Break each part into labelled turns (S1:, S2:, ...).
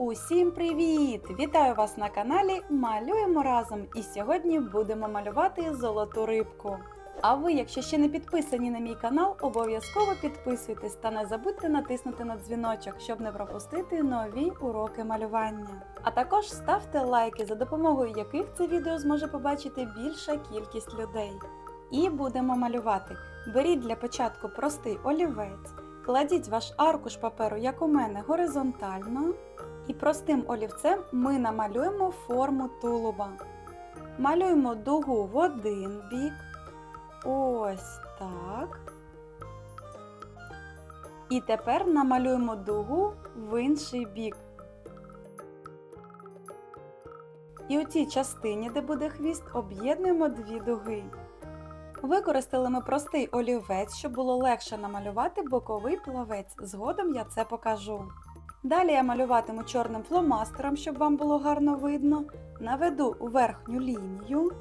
S1: Усім привіт! Вітаю вас на каналі Малюємо разом! І сьогодні будемо малювати золоту рибку. А ви, якщо ще не підписані на мій канал, обов'язково підписуйтесь та не забудьте натиснути на дзвіночок, щоб не пропустити нові уроки малювання. А також ставте лайки, за допомогою яких це відео зможе побачити більша кількість людей. І будемо малювати. Беріть для початку простий олівець, кладіть ваш аркуш паперу, як у мене, горизонтально. І простим олівцем ми намалюємо форму тулуба. Малюємо дугу в один бік. Ось так. І тепер намалюємо дугу в інший бік. І у цій частині, де буде хвіст, об'єднуємо дві дуги. Використали ми простий олівець, щоб було легше намалювати боковий плавець. Згодом я це покажу. Далі я малюватиму чорним фломастером, щоб вам було гарно видно. Наведу верхню лінію.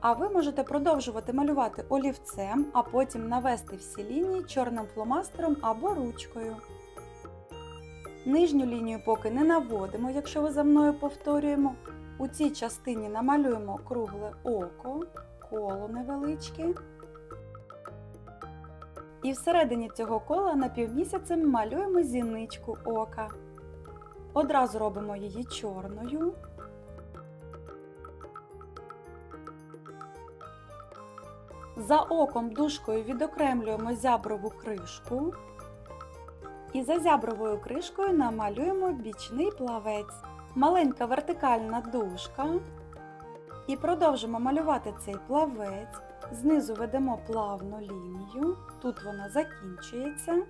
S1: А ви можете продовжувати малювати олівцем, а потім навести всі лінії чорним фломастером або ручкою. Нижню лінію поки не наводимо, якщо ви за мною повторюємо. У цій частині намалюємо кругле око, коло невеличке. І всередині цього кола напівмісяцем малюємо зіничку ока. Одразу робимо її чорною. За оком дужкою відокремлюємо зяброву кришку. І за зябровою кришкою намалюємо бічний плавець. Маленька вертикальна дужка. І продовжимо малювати цей плавець. Знизу ведемо плавну лінію, тут вона закінчується.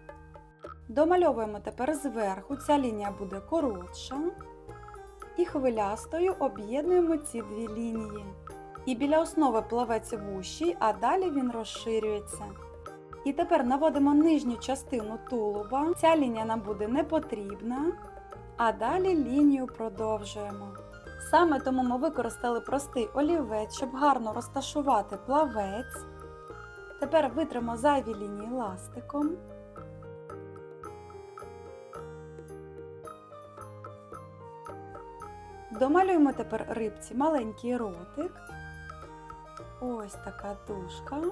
S1: Домальовуємо тепер зверху, ця лінія буде коротша. І хвилястою об'єднуємо ці дві лінії. І біля основи плавець вущий, а далі він розширюється. І тепер наводимо нижню частину тулуба. Ця лінія нам буде не потрібна. А далі лінію продовжуємо. Саме тому ми використали простий олівець, щоб гарно розташувати плавець. Тепер витримо зайві лінії ластиком. Домалюємо тепер рибці маленький ротик. Ось така дужка.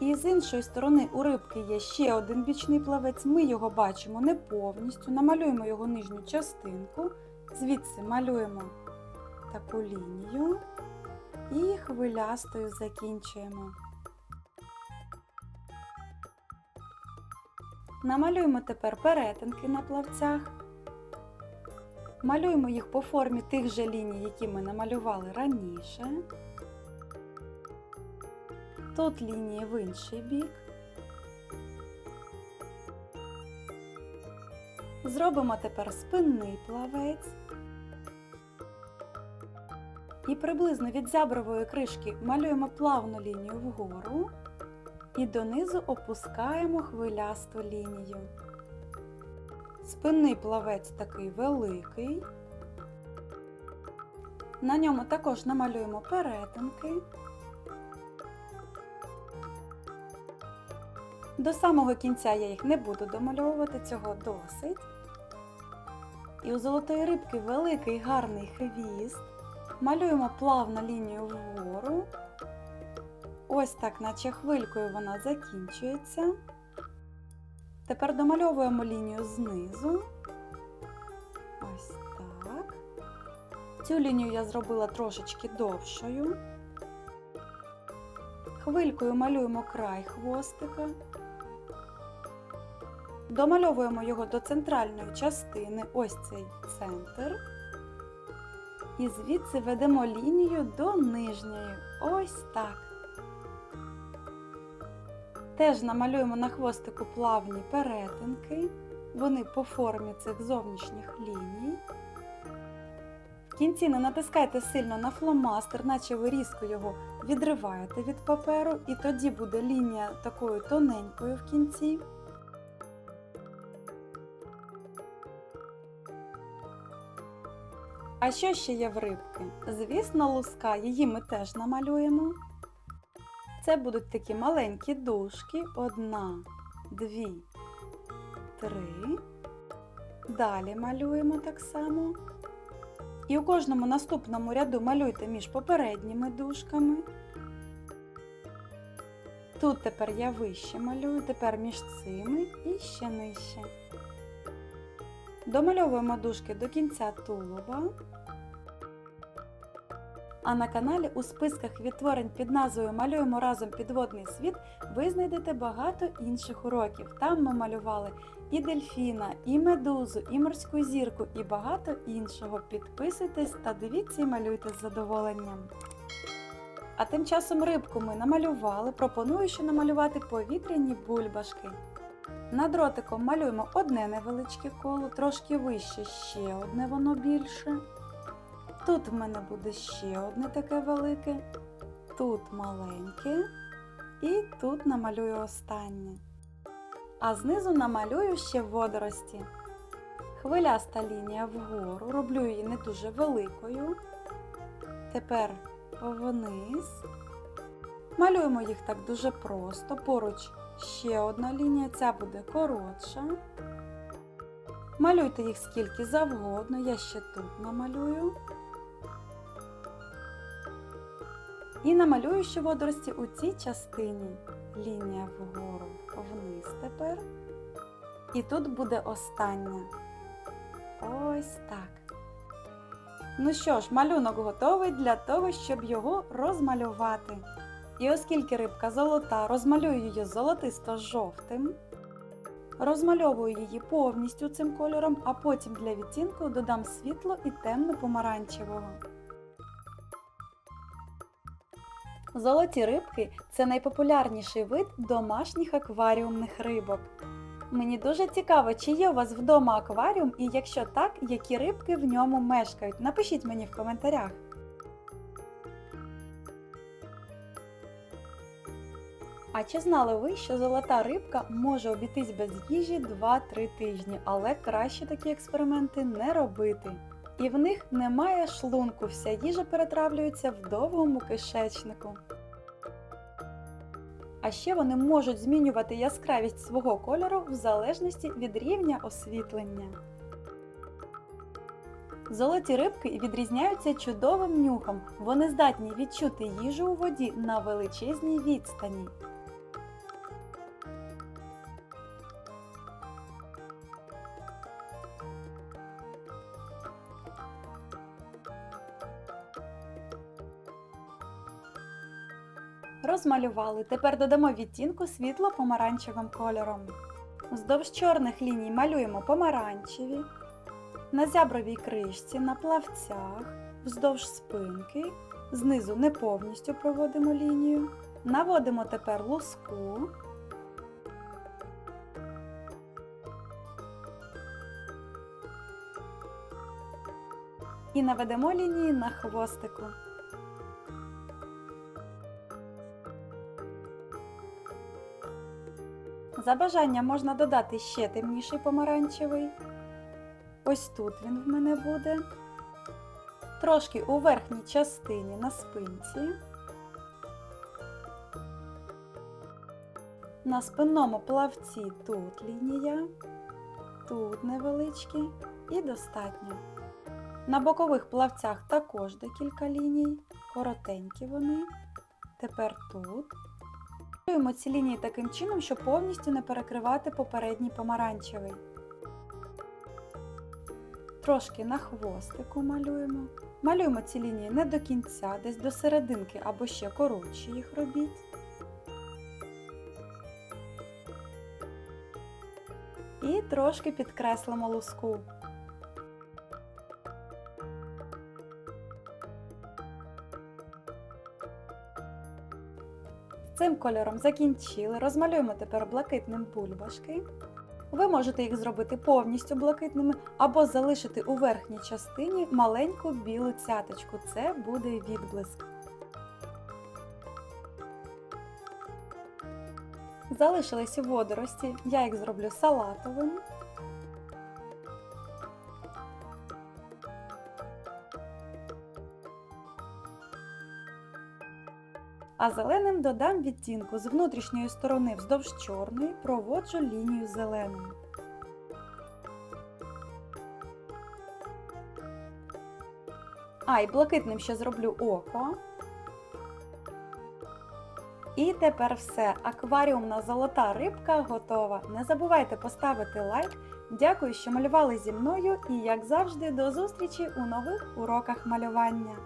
S1: І з іншої сторони у рибки є ще один бічний плавець. Ми його бачимо не повністю. Намалюємо його нижню частинку. Звідси малюємо таку лінію і хвилястою закінчуємо. Намалюємо тепер перетинки на плавцях. Малюємо їх по формі тих же ліній, які ми намалювали раніше. Тут лінії в інший бік. Зробимо тепер спинний плавець. І приблизно від зябрової кришки малюємо плавну лінію вгору і донизу опускаємо хвилясту лінію. Спинний плавець такий великий. На ньому також намалюємо перетинки. До самого кінця я їх не буду домальовувати, цього досить. І у золотої рибки великий гарний хвіст. Малюємо плавно лінію вгору. Ось так, наче хвилькою вона закінчується. Тепер домальовуємо лінію знизу. Ось так. Цю лінію я зробила трошечки довшою. Хвилькою малюємо край хвостика. Домальовуємо його до центральної частини, ось цей центр. І звідси ведемо лінію до нижньої. Ось так. Теж намалюємо на хвостику плавні перетинки. Вони по формі цих зовнішніх ліній. В кінці не натискайте сильно на фломастер, наче ви різко його відриваєте від паперу, і тоді буде лінія такою тоненькою в кінці. А що ще є в рибки? Звісно, луска, її ми теж намалюємо. Це будуть такі маленькі дужки. Одна, дві, три. Далі малюємо так само. І у кожному наступному ряду малюйте між попередніми дужками. Тут тепер я вище малюю, тепер між цими і ще нижче. Домальовуємо дужки до кінця тулуба. А на каналі у списках відтворень під назвою Малюємо разом підводний світ ви знайдете багато інших уроків. Там ми малювали і дельфіна, і медузу, і морську зірку, і багато іншого. Підписуйтесь та дивіться і малюйте з задоволенням. А тим часом рибку ми намалювали. Пропоную ще намалювати повітряні бульбашки. Над дротиком малюємо одне невеличке коло, трошки вище ще одне воно більше. Тут в мене буде ще одне таке велике, тут маленьке і тут намалюю останнє. А знизу намалюю ще водорості. Хвиляста лінія вгору, роблю її не дуже великою. Тепер вниз. Малюємо їх так дуже просто. Поруч ще одна лінія, ця буде коротша. Малюйте їх скільки завгодно, я ще тут намалюю. І намалюю ще водорості у цій частині. Лінія вгору вниз тепер. І тут буде остання. Ось так. Ну що ж, малюнок готовий для того, щоб його розмалювати. І оскільки рибка золота, розмалюю її золотисто-жовтим. Розмальовую її повністю цим кольором, а потім для відтінку додам світло і темно-помаранчевого. Золоті рибки це найпопулярніший вид домашніх акваріумних рибок. Мені дуже цікаво, чи є у вас вдома акваріум, і якщо так, які рибки в ньому мешкають. Напишіть мені в коментарях. А чи знали ви, що золота рибка може обійтись без їжі 2-3 тижні, але краще такі експерименти не робити. І в них немає шлунку, вся їжа перетравлюється в довгому кишечнику. А ще вони можуть змінювати яскравість свого кольору в залежності від рівня освітлення. Золоті рибки відрізняються чудовим нюхом. Вони здатні відчути їжу у воді на величезній відстані. Розмалювали. Тепер додамо відтінку світло помаранчевим кольором. Вздовж чорних ліній малюємо помаранчеві, на зябровій кришці, на плавцях, вздовж спинки, знизу не повністю проводимо лінію. Наводимо тепер луску. І наведемо лінії на хвостику. За бажанням можна додати ще темніший помаранчевий. Ось тут він в мене буде. Трошки у верхній частині на спинці. На спинному плавці тут лінія, тут невеличкі і достатньо. На бокових плавцях також декілька ліній, коротенькі вони. Тепер тут. Малюємо ці лінії таким чином, щоб повністю не перекривати попередній помаранчевий. Трошки на хвостику малюємо. Малюємо ці лінії не до кінця, десь до серединки або ще коротше їх робіть. І трошки підкреслимо луску. Цим кольором закінчили. Розмалюємо тепер блакитним бульбашки. Ви можете їх зробити повністю блакитними або залишити у верхній частині маленьку білу цяточку. Це буде відблиск. Залишились водорості, я їх зроблю салатовими. а зеленим додам відтінку з внутрішньої сторони вздовж чорної проводжу лінію зеленою. А, і блакитним ще зроблю око. І тепер все. Акваріумна золота рибка готова. Не забувайте поставити лайк. Дякую, що малювали зі мною і, як завжди, до зустрічі у нових уроках малювання.